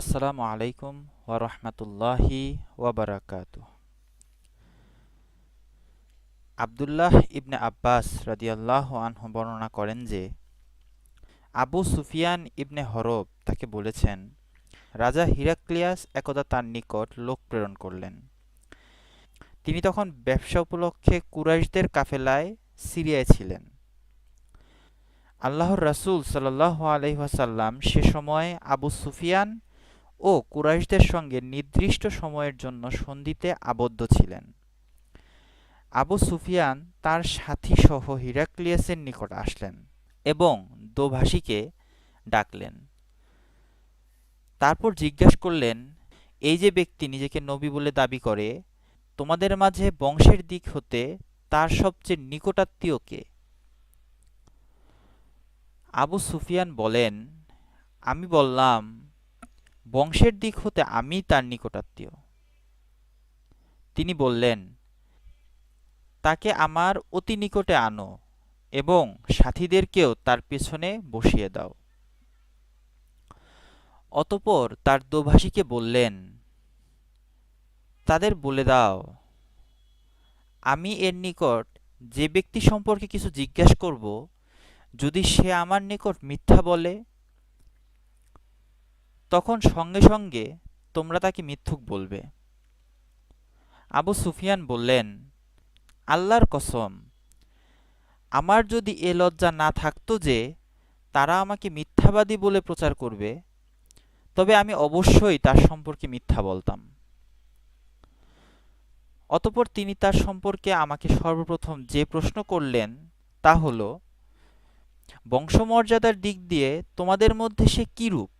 আসসালামু আলাইকুম ওরহমতুল্লাহি ওবরাকাত আবদুল্লাহ ইবনে আব্বাস রাদিয়াল্লাহ আনহু বর্ণনা করেন যে, আবু সুফিয়ান ইবনে হরব তাকে বলেছেন, রাজা হিরাক্লিয়াস একদা তার নিকট লোক প্রেরণ করলেন। তিনি তখন ব্যবসা উপলক্ষে কুরাইশদের কাফেলায় সিরিয়ায় ছিলেন। আল্লাহর রাসুল সাল্লাহ আলহাসাল্লাম সে সময় আবু সুফিয়ান ও কুরাইশদের সঙ্গে নির্দিষ্ট সময়ের জন্য সন্ধিতে আবদ্ধ ছিলেন। আবু সুফিয়ান তার সাথী সহ হিরাক্লিয়াসের নিকট আসলেন এবং দোভাষীকে ডাকলেন। তারপর জিজ্ঞাসা করলেন, এই যে ব্যক্তি নিজেকে নবী বলে দাবি করে, তোমাদের মাঝে বংশের দিক হতে তার সবচেয়ে নিকটাত্মীয় কে? আবু সুফিয়ান বলেন, আমি বললাম বংশের দিক হতে আমি তার নিকটাত্মীয়। তিনি বললেন, তাকে আমার অতি নিকটে আনো এবং সাথীদেরকেও তার পেছনে বসিয়ে দাও। অতপর তার দোভাষীকে বললেন, তাদের বলে দাও, আমি এর নিকট যে ব্যক্তি সম্পর্কে কিছু জিজ্ঞাসা করব, যদি সে আমার নিকট মিথ্যা বলে তখন সঙ্গে সঙ্গে তোমরা তাকে মিথ্যুক বলবে। আবু সুফিয়ান বললেন, আল্লাহর কসম, আমার যদি এ লজ্জা না থাকতো যে তারা আমাকে মিথ্যাবাদী বলে প্রচার করবে, তবে আমি অবশ্যই তার সম্পর্কে মিথ্যা বলতাম। অতপর তিনি তার সম্পর্কে আমাকে সর্বপ্রথম যে প্রশ্ন করলেন তা হল, বংশমর্যাদার দিক দিয়ে তোমাদের মধ্যে সে কী রূপ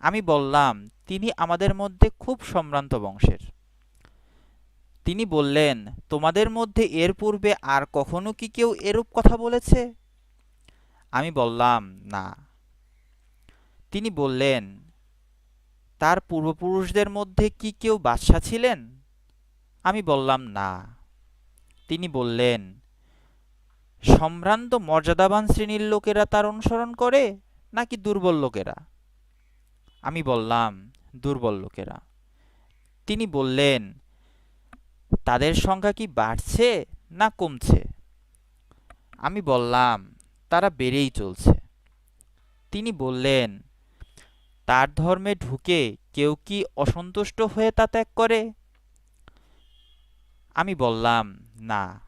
আমি বললাম, তিনি আমাদের মধ্যে খুব সম্ভ্রান্ত বংশের। তিনি বললেন, তোমাদের মধ্যে এর পূর্বে আর কখনো কি কেউ এরূপ কথা বলেছে? আমি বললাম, না। তিনি বললেন, তার পূর্বপুরুষদের মধ্যে কি কেউ বাদশাহ ছিলেন? আমি বললাম, না। তিনি বললেন, সম্ভ্রান্ত মর্যাদাবান শ্রেণির লোকেরা তার অনুসরণ করে নাকি দুর্বল লোকেরা? আমি বললাম, দুর্বল লোকেরা। তিনি বললেন, তাদের সংখ্যা কি বাড়ছে না কমছে? আমি বললাম, তারা বেড়েই চলছে। তিনি বললেন, তার ধর্মে ঢুকে কেউ কি অসন্তুষ্ট হয়ে তা ত্যাগ করে? আমি বললাম, না।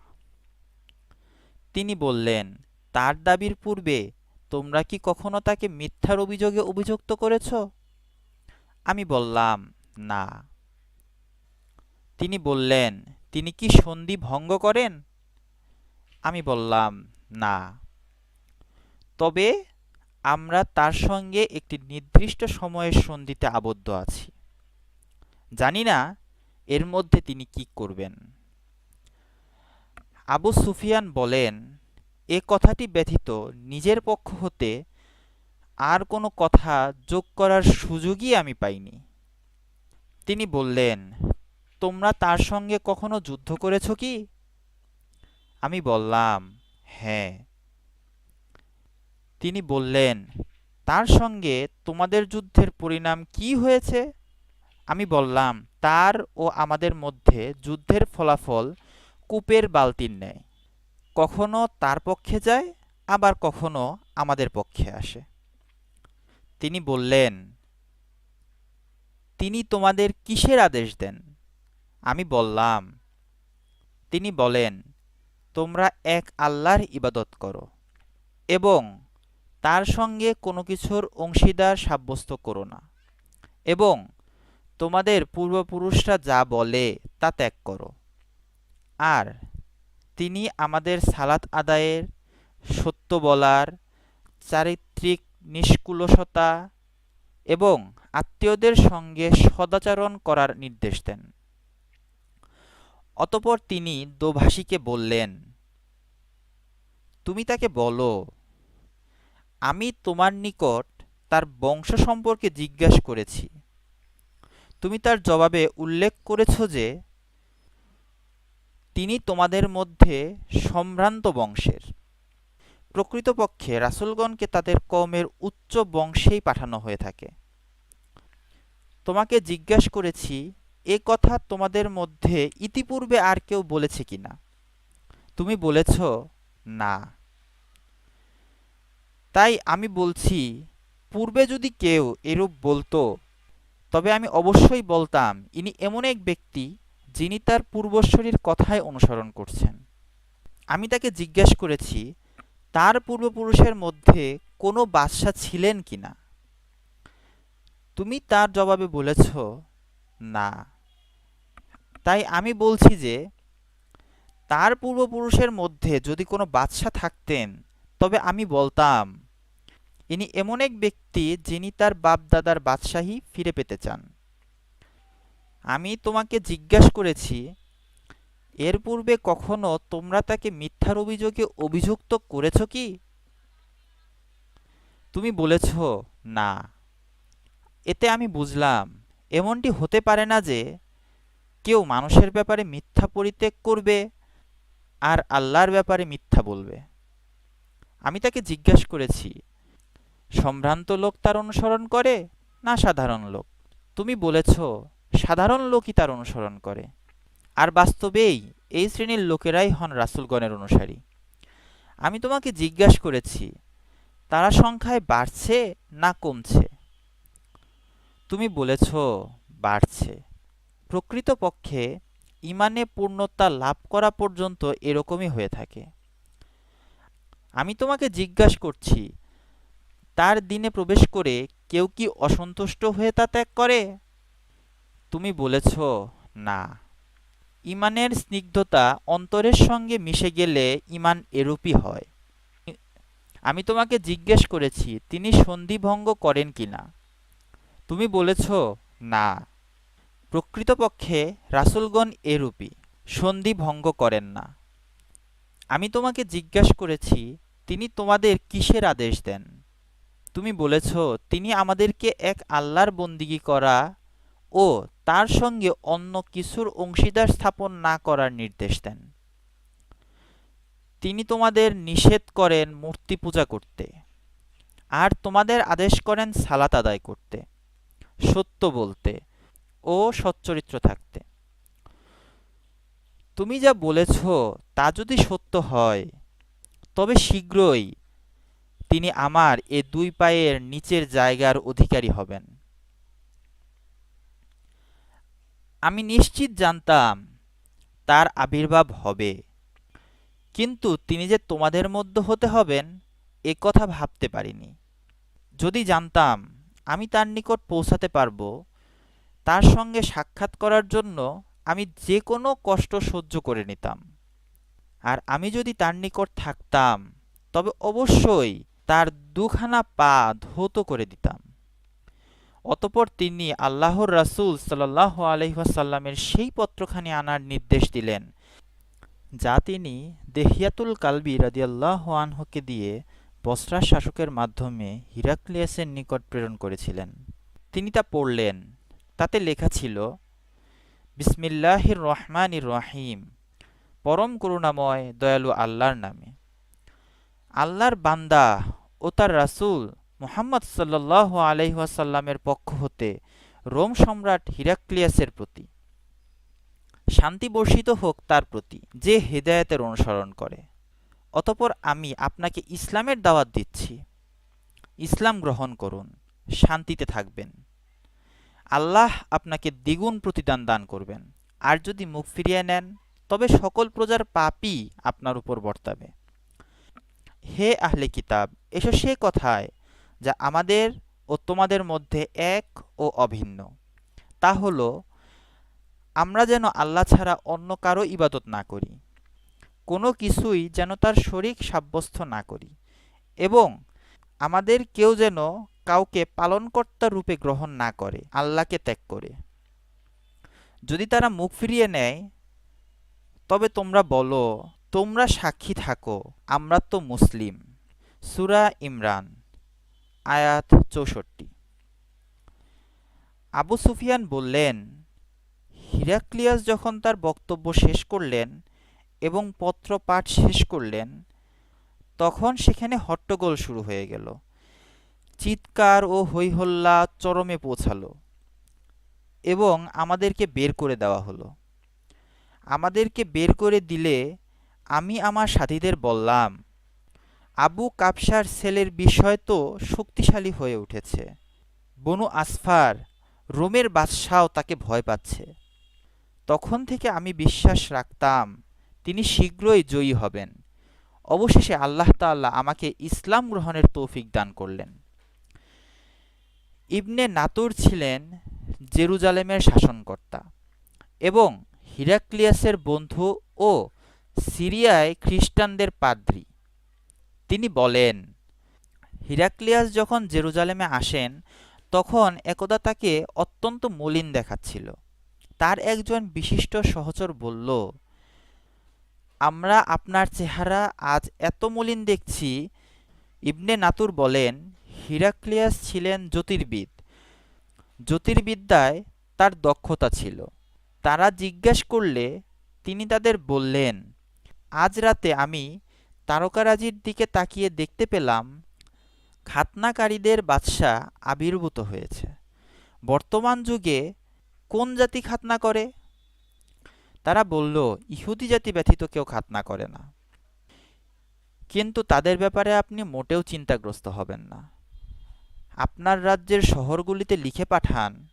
তিনি বললেন, তার দাবির পূর্বে তোমরা কি কখনো তাকে মিথ্যার অভিযোগে অভিযুক্ত করেছ? আমি বললাম, না। তিনি বললেন, তিনি কি সন্ধি ভঙ্গ করেন? আমি বললাম, না। তবে আমরা তার সঙ্গে একটি নির্দিষ্ট সময়ের সন্ধিতে আবদ্ধ আছি। জানি না এর মধ্যে তিনি কি করবেন। আবু সুফিয়ান বলেন, এ কথাটি ব্যথিত, নিজের পক্ষ হতে আর কোনো কথা যোগ করার সুযোগই আমি পাইনি। তিনি বললেন, তোমরা তার সঙ্গে কখনো যুদ্ধ করেছ কি? আমি বললাম হ্যাঁ। তিনি বললেন, তার সঙ্গে তোমাদের যুদ্ধের পরিণাম কি হয়েছে? আমি বললাম, তার ও আমাদের মধ্যে যুদ্ধের ফলাফল কূপের বালতির ন্যায়। কখনো তার পক্ষে যায়, আবার কখনো আমাদের পক্ষে আসে। তিনি বললেন, তিনি তোমাদের কিসের আদেশ দেন? আমি বললাম, তিনি বলেন, তোমরা এক আল্লাহর ইবাদত করো এবং তার সঙ্গে কোনো কিছুর অংশীদার সাব্যস্ত করো না এবং তোমাদের পূর্বপুরুষরা যা বলে তা ত্যাগ করো। আর তিনি আমাদের সালাত আদায়ের সত্য বলার চারিত্রিক নিষ্কুলসতা এবং আত্মীয়দের সঙ্গে সদাচরণ করার নির্দেশ দেন। অতপর তিনি দোভাষীকে বললেন, তুমি তাকে বলো, আমি তোমার নিকট তার বংশ সম্পর্কে জিজ্ঞাসা করেছি। তুমি তার জবাবে উল্লেখ করেছ যে, তিনি তোমাদের মধ্যে সম্ভ্রান্ত বংশের। প্রকৃতপক্ষে রাসুলগণকে তাদের কমের উচ্চ বংশেই পাঠানো হয়ে থাকে। তোমাকে জিজ্ঞাস করেছি, এ কথা তোমাদের মধ্যে ইতিপূর্বে আর কেউ বলেছে কিনা তুমি বলেছ, না। তাই আমি বলছি, পূর্বে যদি কেউ এরূপ বলতো, তবে আমি অবশ্যই বলতাম, ইনি এমন এক ব্যক্তি, যিনি তার পূর্বশ্বরীর কথায় অনুসরণ করছেন। আমি তাকে জিজ্ঞেস করেছি তার পূর্বপুরুষের মধ্যে কোনো বাদশাহ ছিলেন কিনা তুমি তার জবাবে বলেছ, না। তাই আমি বলছি যে, তার পূর্বপুরুষের মধ্যে যদি কোনো বাদশাহ থাকতেন, তবে আমি বলতাম, ইনি এমন এক ব্যক্তি যিনি তার বাপদাদার বাদশাহী ফিরে পেতে চান। আমি তোমাকে জিজ্ঞাসা করেছি এর পূর্বে কখনো তোমরা তাকে মিথ্যার অভিযোগে অভিযুক্ত করেছ কি? তুমি বলেছ, না। এতে আমি বুঝলাম, এমনটি হতে পারে না যে কেউ মানুষের ব্যাপারে মিথ্যা পরিত্যাগ করবে আর আল্লাহর ব্যাপারে মিথ্যা বলবে। আমি তাকে জিজ্ঞাসা করেছি, সম্ভ্রান্ত লোক তার অনুসরণ করে না সাধারণ লোক? তুমি বলেছ, সাধারণ লোকই তার অনুসরণ করে। আর বাস্তবেই এই শ্রেণির লোকেরাই হন রাসুলগণের অনুসারী। আমি তোমাকে জিজ্ঞাসা করেছি, তারা সংখ্যায় বাড়ছে না কমছে? তুমি বলেছ, বাড়ছে। প্রকৃতপক্ষে ইমানে পূর্ণতা লাভ করা পর্যন্ত এরকমই হয়ে থাকে। আমি তোমাকে জিজ্ঞাসা করছি, তার দিনে প্রবেশ করে কেউ কি অসন্তুষ্ট হয়ে তা ত্যাগ করে? তুমি বলেছ, না। ইমানের স্নিগ্ধতা অন্তরের সঙ্গে মিশে গেলে ইমান এরূপই হয়। আমি তোমাকে জিজ্ঞেস করেছি, তিনি সন্ধিভঙ্গ করেন কিনা? তুমি বলেছ, না। প্রকৃতপক্ষে রাসুলগণ এরূপী সন্ধি ভঙ্গ করেন না। আমি তোমাকে জিজ্ঞাসা করেছি, তিনি তোমাদের কিসের আদেশ দেন? তুমি বলেছ, তিনি আমাদেরকে এক আল্লাহর বন্দিগি করা ও তার সঙ্গে অন্য কিছুর অংশীদার স্থাপন না করার নির্দেশ দেন। তিনি তোমাদের নিষেধ করেন মূর্তি পূজা করতে, আর তোমাদের আদেশ করেন সালাত আদায় করতে, সত্য বলতে ও সচ্চরিত্র থাকতে। তুমি যা বলেছ তা যদি সত্য হয়, তবে শীঘ্রই তিনি আমার এ দুই পায়ের নিচের জায়গার অধিকারী হবেন। আমি নিশ্চিত জানতাম তার আবির্ভাব হবে। কিন্তু তিনি যে তোমাদের মধ্যে হতে হবেন, এ কথা ভাবতে পারিনি। যদি জানতাম, আমি তার নিকট পৌঁছাতে পারব। তার সঙ্গে সাক্ষাৎ করার জন্য আমি যে কোনো কষ্ট সহ্য করে নিতাম। আর আমি যদি তার নিকট থাকতাম, তবে অবশ্যই তার দুখানা পা ধৌত করে দিতাম। অতপর তিনি আল্লাহর রাসুল সাল্লাহ আলহিহাসাল্লামের সেই পত্রখানি আনার নির্দেশ দিলেন, যা তিনি দেহিয়াতুল কালবি রাদিয়াল্লাহ আনহকে দিয়ে বসরা শাসকের মাধ্যমে হিরাক্লিয়াসের নিকট প্রেরণ করেছিলেন। তিনি তা পড়লেন। তাতে লেখা ছিল বিসমিল্লাহির রহমান রহিম পরম করুণাময়, দয়ালু আল্লাহর নামে। আল্লাহর বান্দা ও তার রাসুল মুহাম্মদ সাল্লাহ আলহিহাসাল্লামের পক্ষ হতে রোম সম্রাট হিরাক্লিয়াসের প্রতি। শান্তি বর্ষিত হোক তার প্রতি, যে হেদায়তের অনুসরণ করে। অতপর আমি আপনাকে ইসলামের দাওয়াত দিচ্ছি। ইসলাম গ্রহণ করুন, শান্তিতে থাকবেন। আল্লাহ আপনাকে দ্বিগুণ প্রতিদান দান করবেন। আর যদি মুখ ফিরিয়ে নেন, তবে সকল প্রজার পাপই আপনার উপর বর্তাবে। হে আহলে কিতাব, এসো সে কথায় যা আমাদের ও তোমাদের মধ্যে এক ও অভিন্ন। তা হলো, আমরা যেন আল্লাহ ছাড়া অন্য কারও ইবাদত না করি, কোনো কিছুই যেন তার শরিক সাব্যস্ত না করি এবং আমাদের কেউ যেন কাউকে পালনকর্তা রূপে গ্রহণ না করে, আল্লাহকে ত্যাগ করে। যদি তারা মুখ ফিরিয়ে নেয়, তবে তোমরা বলো, তোমরা সাক্ষী থাকো, আমরা তো মুসলিম। সুরা ইমরান। আয়াত চৌষট্টি। আবু সুফিয়ান বললেন, হিরাক্লিয়াস যখন তার বক্তব্য শেষ করলেন এবং পত্র পাঠ শেষ করলেন, তখন সেখানে হট্টগোল শুরু হয়ে গেল। চিৎকার ও হৈহল্লা চরমে পৌঁছালো এবং আমাদেরকে বের করে দেওয়া হলো। আমাদেরকে বের করে দিলে আমি আমার সাথীদের বললাম আবু কাপসার ছেলের বিষয় তো শক্তিশালী হয়ে উঠেছে। বনু আসফার, রোমের বাদশাও তাকে ভয় পাচ্ছে। তখন থেকে আমি বিশ্বাস রাখতাম, তিনি শীঘ্রই জয়ী হবেন। অবশেষে আল্লাহ তাআলা আমাকে ইসলাম গ্রহণের তৌফিক দান করলেন। ইবনে নাতুর ছিলেন জেরুজালেমের শাসনকর্তা এবং হিরাক্লিয়াসের বন্ধু ও সিরিয়ায় খ্রিস্টানদের পাদ্রী। তিনি বলেন, হিরাক্লিয়াস যখন জেরুজালেমে আসেন, তখন একদা তাকে অত্যন্ত মলিন দেখাচ্ছিল। তার একজন বিশিষ্ট সহচর বলল, আমরা আপনার চেহারা আজ এত মলিন দেখছি। ইবনে নাতুর বলেন, হিরাক্লিয়াস ছিলেন জ্যোতির্বিদ। জ্যোতির্বিদ্যায় তার দক্ষতা ছিল। তারা জিজ্ঞেস করলে তিনি তাদের বললেন, আজ রাতে আমি তারকারাজির দিকে তাকিয়ে দেখতে পেলাম, খাতনাকারীদের বাদশাহ আবির্ভূত হয়েছে। বর্তমান যুগে কোন জাতি খাতনা করে? তারা বলল, ইহুদি জাতি ব্যতীত কেউ খাতনা করে না। কিন্তু তাদের ব্যাপারে আপনি মোটেও চিন্তাগ্রস্ত হবেন না। আপনার রাজ্যের শহরগুলিতে লিখে পাঠান,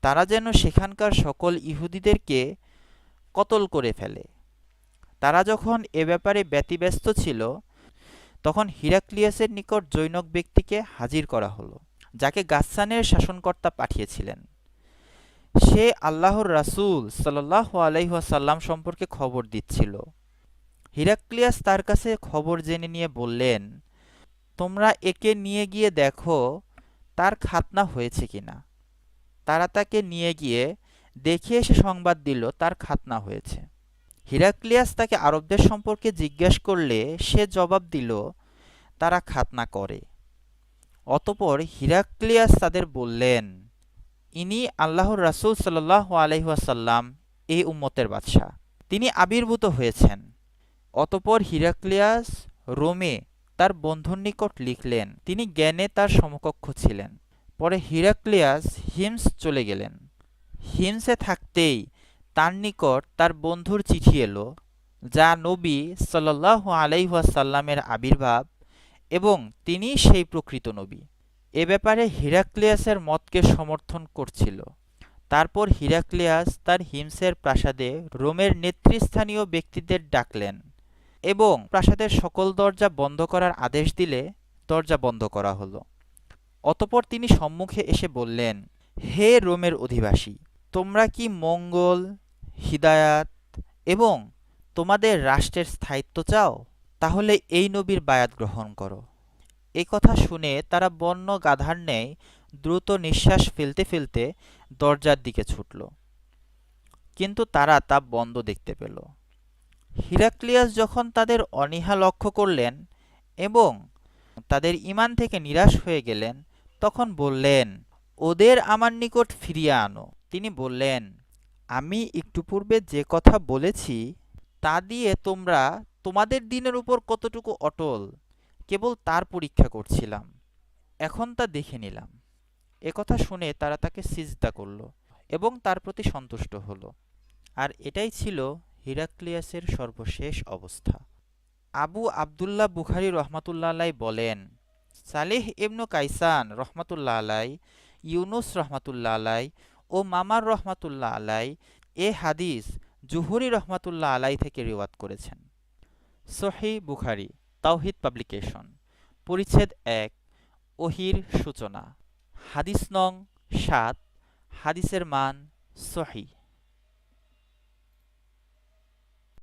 তারা যেন সেখানকার সকল ইহুদিদেরকে কতল করে ফেলে। তারা যখন এ ব্যাপারে ব্যতিব্যস্ত ছিল, তখন হিরাক্লিয়াসের নিকট জৈনক ব্যক্তিকে হাজির করা হলো, যাকে গাসসানের শাসনকর্তা পাঠিয়েছিলেন। সে আল্লাহর রাসূল সাল্লাহ আলাইহাসাল্লাম সম্পর্কে খবর দিচ্ছিল। হিরাক্লিয়াস তার কাছে খবর জেনে নিয়ে বললেন, তোমরা একে নিয়ে গিয়ে দেখো, তার খাতনা হয়েছে কিনা তারা তাকে নিয়ে গিয়ে দেখে এসে সংবাদ দিল, তার খাতনা হয়েছে। হিরাক্লিয়াস তাকে আরবদের সম্পর্কে জিজ্ঞেস করলে সে জবাব দিল, তারা খাতনা করে। অতপর হিরাক্লিয়াস তাদের বললেন, ইনি আল্লাহর রাসুল সাল্লাহ আলহাসাল্লাম এই উম্মতের বাদশাহ। তিনি আবির্ভূত হয়েছেন। অতপর হিরাক্লিয়াস রোমে তার বন্ধুর নিকট লিখলেন, তিনি জ্ঞানে তার সমকক্ষ ছিলেন। পরে হিরাক্লিয়াস হিমস চলে গেলেন। হিমসে থাকতেই তার নিকট তার বন্ধুর চিঠি এলো, যা নবী সাল্লাহ আলাইহাসাল্লামের আবির্ভাব এবং তিনি সেই প্রকৃত নবী। এ ব্যাপারে হিরাক্লিয়াসের মতকে সমর্থন করছিল। তারপর হিরাক্লিয়াস তার হিমসের প্রাসাদে রোমের নেতৃস্থানীয় ব্যক্তিদের ডাকলেন এবং প্রাসাদের সকল দরজা বন্ধ করার আদেশ দিলে দরজা বন্ধ করা হলো। অতপর তিনি সম্মুখে এসে বললেন, হে রোমের অধিবাসী, তোমরা কি মঙ্গল হিদায়াত এবং তোমাদের রাষ্ট্রের স্থায়িত্ব চাও, তাহলে এই নবীর বায়াত গ্রহণ করো। এ কথা শুনে তারা বন্য গাধার ন্যায় দ্রুত নিঃশ্বাস ফেলতে ফেলতে দরজার দিকে ছুটল। কিন্তু তারা তা বন্ধ দেখতে পেল। হিরাক্লিয়াস যখন তাদের অনীহা লক্ষ্য করলেন এবং তাদের ইমান থেকে নিরাশ হয়ে গেলেন, তখন বললেন, ওদের আমার নিকট ফিরিয়ে আনো। তিনি বললেন আমি একটু পূর্বে যে কথা বলেছি, তা দিয়ে তোমরা তোমাদের দিনের উপর কতটুকু অটল, কেবল তার পরীক্ষা করছিলাম। এখন তা দেখে নিলাম। একথা শুনে তারা তাকে সিজদা করল এবং তার প্রতি সন্তুষ্ট হলো। আর এটাই ছিল হিরাক্লিয়াসের সর্বশেষ অবস্থা। আবু আবদুল্লাহ বুখারি রহমাতুল্লাহ বলেন, সালেহ ইবনু কাইসান রহমাতুল্লাহ আলাই ইউনুস রহমাতুল্লাহ আলাই ও মামার রহমাতুল্লাহ আলাই এ হাদিস জুহুরি রহমাতুল্লাহ আলাই থেকে রিওয়াত করেছেন। সহি বুখারি, তাওহিদ পাবলিকেশন, পরিচ্ছেদ এক, ওহির সূচনা। হাদিস নং সাত, হাদিসের মান সহি